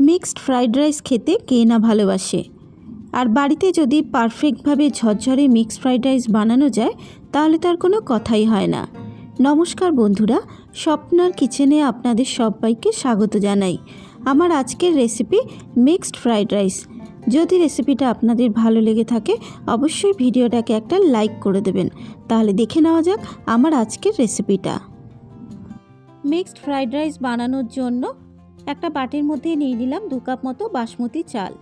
Mixed fried rice খেতে কে না ভালোবাসে। আর বাড়িতে যদি পারফেক্টভাবে ঝরঝরে মিক্সড ফ্রাইড রাইস বানানো যায়, তাহলে তার কোনো কথাই হয় না। নমস্কার বন্ধুরা, স্বপ্নার কিচেনে আপনাদের সবাইকে স্বাগত জানাই। আমার আজকের রেসিপি মিক্সড ফ্রাইড রাইস। যদি রেসিপিটা আপনাদের ভালো লেগে থাকে, অবশ্যই ভিডিওটাকে একটা লাইক করে দেবেন। তাহলে দেখে নেওয়া যাক আমার আজকের রেসিপিটা। মিক্সড ফ্রাইড রাইস বানানোর জন্য একটা বাটির মধ্যে নিয়ে নিলাম দু কাপ মতো বাসমতি চাল।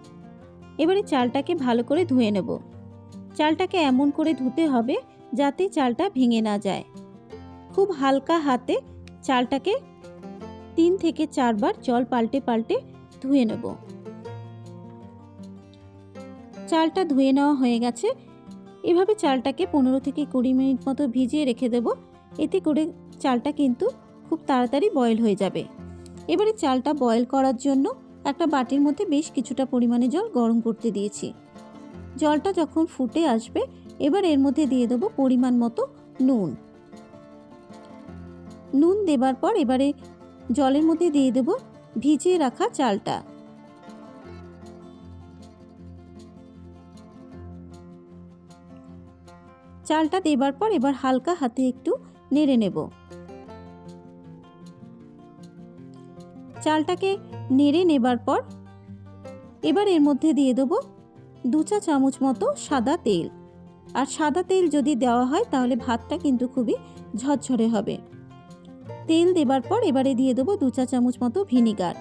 এবারে চালটাকে ভালো করে ধুয়ে নেব। চালটাকে এমন করে ধুতে হবে যাতে চালটা ভেঙে না যায়। খুব হালকা হাতে চালটাকে তিন থেকে চারবার জল পাল্টে পাল্টে ধুয়ে নেব। চালটা ধুয়ে নেওয়া হয়ে গেছে। এভাবে চালটাকে পনেরো থেকে কুড়ি মিনিট মতো ভিজিয়ে রেখে দেব। এতে করে চালটা কিন্তু খুব তাড়াতাড়ি বয়েল হয়ে যাবে। এবারে চালটা বয়েল করার জন্য একটা বাটির মধ্যে বেশ কিছুটা পরিমাণে জল গরম করতে দিয়েছি। জলটা যখন ফুটে আসবে, এবার এর মধ্যে দিয়ে দেবো পরিমাণ মতো নুন। নুন দেবার পর এবারে জলের মধ্যে দিয়ে দেবো ভিজিয়ে রাখা চালটা। চালটা দেবার পর এবার হালকা হাতে একটু নেড়ে নেব। চালটাকে নেড়ে নেবার পর এবার এর মধ্যে দিয়ে দেবো দু চা চামচ মতো সাদা তেল। আর সাদা তেল যদি দেওয়া হয় তাহলে ভাতটা কিন্তু খুবই ঝরঝরে হবে। তেল দেবার পর এবারে দিয়ে দেবো দু চা চামচ মতো ভিনিগার।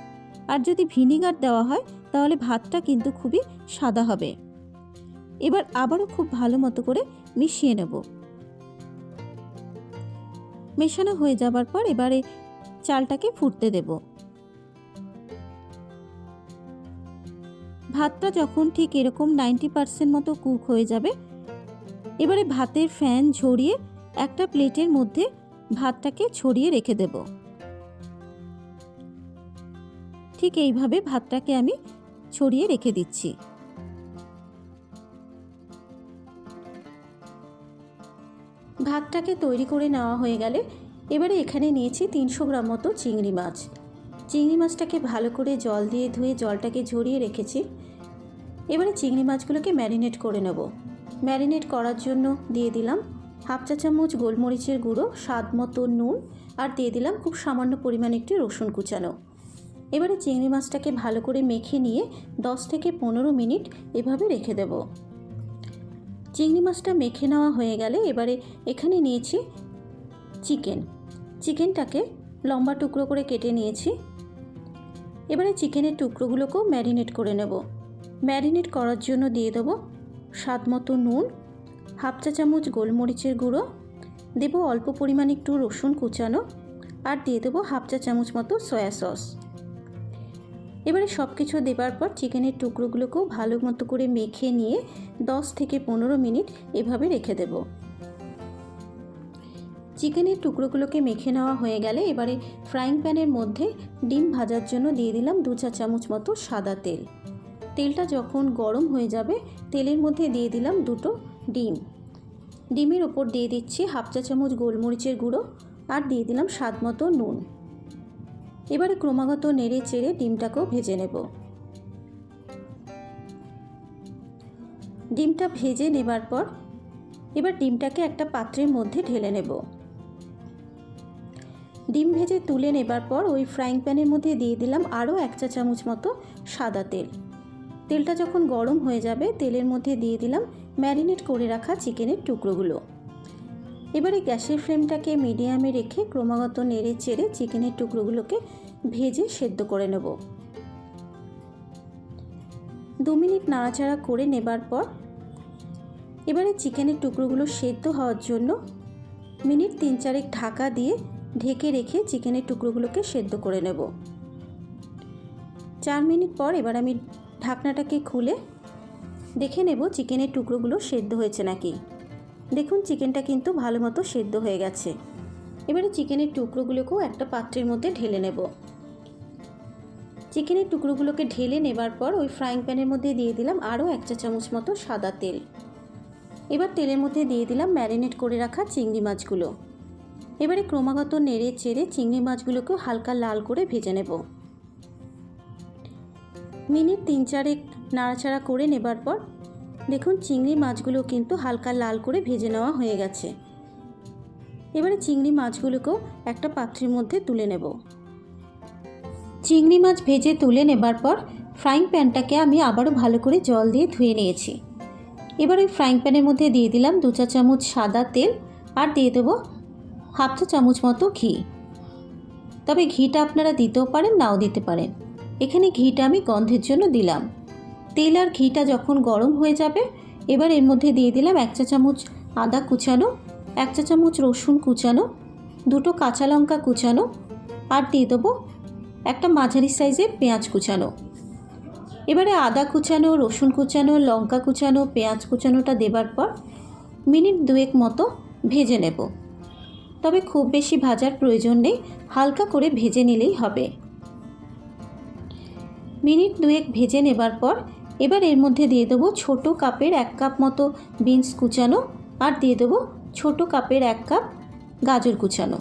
আর যদি ভিনিগার দেওয়া হয় তাহলে ভাতটা কিন্তু খুবই সাদা হবে। এবার আবারও খুব ভালো মতো করে মিশিয়ে নেব। মেশানো হয়ে যাবার পর এবারে চালটাকে ফুটতে দেব। ভাতটা যখন ঠিক এরকম নাইনটি পার্সেন্ট মতো কুক হয়ে যাবে, এবারে ভাতের ফ্যান ঝরিয়ে একটা প্লেটের মধ্যে ভাতটাকে ছড়িয়ে রেখে দেব। ঠিক এইভাবে ভাতটাকে আমি ছড়িয়ে রেখে দিচ্ছি। ভাতটাকে তৈরি করে নেওয়া হয়ে গেলে এবারে এখানে নিয়েছি তিনশো গ্রাম মতো চিংড়ি মাছ। চিংড়ি মাছটাকে ভালো করে জল দিয়ে ধুয়ে জলটাকে ঝরিয়ে রেখেছি। এবারে চিংড়ি মাছগুলোকে ম্যারিনেট করে নেব। ম্যারিনেট করার জন্য দিয়ে দিলাম হাফ চা চামচ গোলমরিচের গুঁড়ো, স্বাদ মতো নুন আর দিয়ে দিলাম খুব সামান্য পরিমাণে একটি রসুন কুচানো। এবারে চিংড়ি মাছটাকে ভালো করে মেখে নিয়ে দশ থেকে পনেরো মিনিট এভাবে রেখে দেব। চিংড়ি মাছটা মেখে নেওয়া হয়ে গেলে এবারে এখানে নিয়েছি চিকেন। চিকেনটাকে লম্বা টুকরো করে কেটে নিয়েছি। এবারে চিকেনের টুকরোগুলোকেও ম্যারিনেট করে নেব। ম্যারিনেট করার জন্য দিয়ে দেবো স্বাদ মতো নুন, হাফ চা চামচ গোলমরিচের গুঁড়ো, দেব অল্প পরিমাণ একটু রসুন কুচানো আর দিয়ে দেবো হাফ চা চামচ মতো সয়া সস। এবারে সব কিছু দেবার পর চিকেনের টুকরোগুলোকেও ভালো মতো করে মেখে নিয়ে দশ থেকে পনেরো মিনিট এভাবে রেখে দেব। চিকেনের টুকরোগুলোকে মেখে নেওয়া হয়ে গেলে এবারে ফ্রাইং প্যানের মধ্যে ডিম ভাজার জন্য দিয়ে দিলাম দু চা চামচ মতো সাদা তেল। তেলটা যখন গরম হয়ে যাবে, তেলের মধ্যে দিয়ে দিলাম দুটো ডিম। ডিমের ওপর দিয়ে দিচ্ছি হাফ চা চামচ গোলমরিচের গুঁড়ো আর দিয়ে দিলাম স্বাদ মতো নুন। এবারে ক্রমাগত নেড়ে চেড়ে ডিমটাকেও ভেজে নেব। ডিমটা ভেজে নেবার পর এবার ডিমটাকে একটা পাত্রের মধ্যে ঢেলে নেব। ডিম ভেজে তুলে নেবার পর ওই ফ্রাইং প্যানের মধ্যে দিয়ে দিলাম আরও এক চা চামচ মতো সাদা তেল। তেলটা যখন গরম হয়ে যাবে, তেলের মধ্যে দিয়ে দিলাম ম্যারিনেট করে রাখা চিকেনের টুকরোগুলো। এবারে গ্যাসের ফ্লেমটাকে মিডিয়ামে রেখে ক্রমাগত নেড়ে চেড়ে চিকেনের টুকরোগুলোকে ভেজে সেদ্ধ করে নেব। দু মিনিট নাড়াচাড়া করে নেবার পর, এবারে চিকেনের টুকরোগুলো সেদ্ধ হওয়ার জন্য মিনিট তিন চারেক ঢাকা দিয়ে ঢেকে রেখে চিকেনের টুকরোগুলোকে সেদ্ধ করে নেব। চার মিনিট পর এবার আমি ঢাকনাটাকে খুলে দেখে নেব চিকেনের টুকরোগুলো সেদ্ধ হয়েছে নাকি। দেখুন, চিকেনটা কিন্তু ভালো মতো সেদ্ধ হয়ে গেছে। এবারে চিকেনের টুকরোগুলোকেও একটা পাত্রের মধ্যে ঢেলে নেব। চিকেনের টুকরোগুলোকে ঢেলে নেবার পর ওই ফ্রাইং প্যানের মধ্যে দিয়ে দিলাম আরও এক চা চামচ মতো সাদা তেল। এবার তেলের মধ্যে দিয়ে দিলাম ম্যারিনেট করে রাখা চিংড়ি মাছগুলো। এবারে ক্রমাগত নেড়ে চেড়ে চিংড়ি মাছগুলোকেও হালকা লাল করে ভেজে নেব। মিনিট তিন চারেক নাড়াচাড়া করে নেবার পর দেখুন চিংড়ি মাছগুলো কিন্তু হালকা লাল করে ভেজে নেওয়া হয়ে গেছে। এবারে চিংড়ি মাছগুলোকেও একটা পাত্রের মধ্যে তুলে নেব। চিংড়ি মাছ ভেজে তুলে নেবার পর ফ্রাইং প্যানটাকে আমি আবারও ভালো করে জল দিয়ে ধুয়ে নিয়েছি। এবার ওই ফ্রাইং প্যানের মধ্যে দিয়ে দিলাম দু চা চামচ সাদা তেল আর দিয়ে দেবো হাফ চা চামচ মতো ঘি। তবে ঘিটা আপনারা দিতেও পারেন, নাও দিতে পারেন। এখানে ঘিটা আমি গন্ধের জন্য দিলাম। তেল আর ঘিটা যখন গরম হয়ে যাবে, এবার এর মধ্যে দিয়ে দিলাম এক চা চামচ আদা কুচানো, এক চা চামচ রসুন কুচানো, দুটো কাঁচা লঙ্কা কুচানো আর দিয়ে দেবো একটা মাঝারি সাইজের পেঁয়াজ কুচানো। এবারে আদা কুচানো, রসুন কুচানো, লঙ্কা কুচানো, পেঁয়াজ কুচানোটা দেবার পর মিনিট দুয়েক মতো ভেজে নেব। তবে খুব বেশি ভাজার প্রয়োজন নেই, হালকা করে ভেজে নিলেই হবে। মিনিট দুয়েক ভেজে নেবার পর এবার এর মধ্যে দিয়ে দেবো ছোট কাপের এক কাপ মতো বিনস কুচানো আর দিয়ে দেবো ছোট কাপের এক কাপ গাজর কুচানো।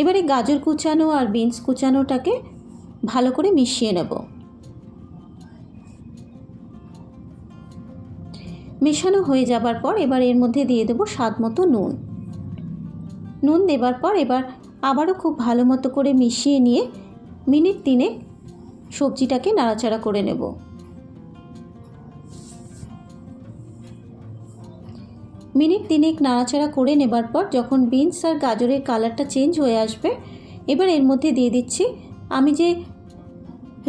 এবারে গাজর কুচানো আর বিনস কুচানোটাকে ভালো করে মিশিয়ে নেব। মেশানো হয়ে যাবার পর এবার এর মধ্যে দিয়ে দেবো স্বাদ মতো নুন। নুন দেবার পর এবার আবারও খুব ভালো মতো করে মিশিয়ে নিয়ে মিনিট তিনে সবজিটাকে নাড়াচাড়া করে নেব। মিনিট তিনেক নাড়াচাড়া করে নেবার পর যখন বিনস আর গাজরের কালারটা চেঞ্জ হয়ে আসবে, এবার এর মধ্যে দিয়ে দিচ্ছি, আমি যে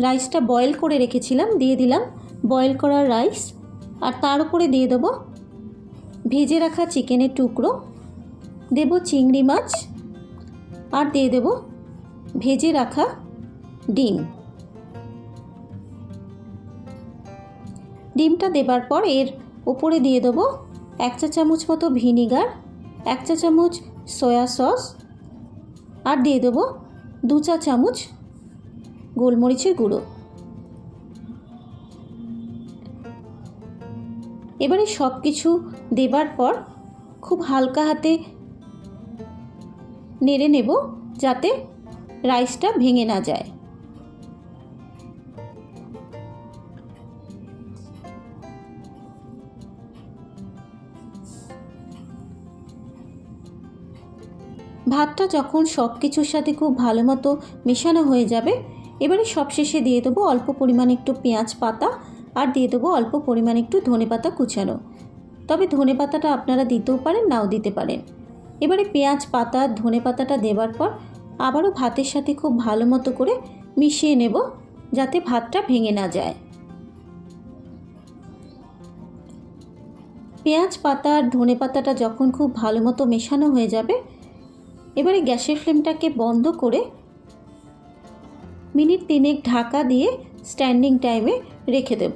রাইসটা বয়েল করে রেখেছিলাম, দিয়ে দিলাম বয়েল করা রাইস, আর তার উপরে দিয়ে দেবো ভেজে রাখা চিকেনের টুকরো, দেব চিংড়ি মাছ, আর দিয়ে দেব ভেজে রাখা ডিম। ডিমটা দেবার পর এর উপরে দিয়ে দেবো এক চা চামচ মতো ভিনিগার, এক চা চামচ সয়া সস আর দিয়ে দেবো দু চা চামচ গোলমরিচের গুঁড়ো। এবারে সব কিছু দেবার পর খুব হালকা হাতে নেড়ে নেব যাতে রাইসটা ভেঙে না যায়। ভাতটা যখন সব কিছুর সাথে খুব ভালো মতো মেশানো হয়ে যাবে, এবারে সবশেষে দিয়ে দেবো অল্প পরিমাণ একটু পেঁয়াজ পাতা আর দিয়ে দেবো অল্প পরিমাণ একটু ধনে পাতা কুচানো। তবে ধনে পাতাটা আপনারা দিতেও পারেন, নাও দিতে পারেন। এবারে পেঁয়াজ পাতা, ধনে পাতাটা দেবার পর আবারও ভাতের সাথে খুব ভালো মতো করে মিশিয়ে নেব যাতে ভাতটা ভেঙে না যায়। পেঁয়াজ পাতা আর ধনে পাতাটা যখন খুব ভালো মতো মেশানো হয়ে যাবে এবারে গ্যাসের ফ্লেমটাকে বন্ধ করে মিনিট তিনেক ঢাকা দিয়ে স্ট্যান্ডিং টাইমে রেখে দেব।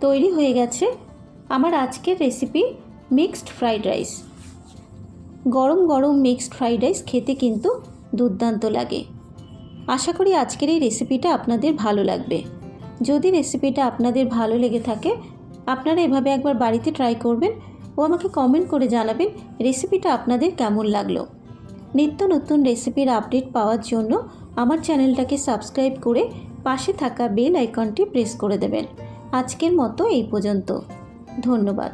তৈরি হয়ে গেছে আমার আজকের রেসিপি মিক্সড ফ্রাইড রাইস। গরম গরম মিক্সড ফ্রাইড রাইস খেতে কিন্তু দুর্দান্ত লাগে। আশা করি আজকের এই রেসিপিটা আপনাদের ভালো লাগবে। যদি রেসিপিটা আপনাদের ভালো লেগে থাকে আপনারা এভাবে একবার বাড়িতে ট্রাই করবেন ও আমাকে কমেন্ট করে জানাবেন রেসিপিটা আপনাদের কেমন লাগল। নিত্য নতুন রেসিপির আপডেট পাওয়ার জন্য আমার চ্যানেলটাকে সাবস্ক্রাইব করে পাশে থাকা বেল আইকনটি প্রেস করে দেবেন। আজকের মতো এই পর্যন্ত। ধন্যবাদ।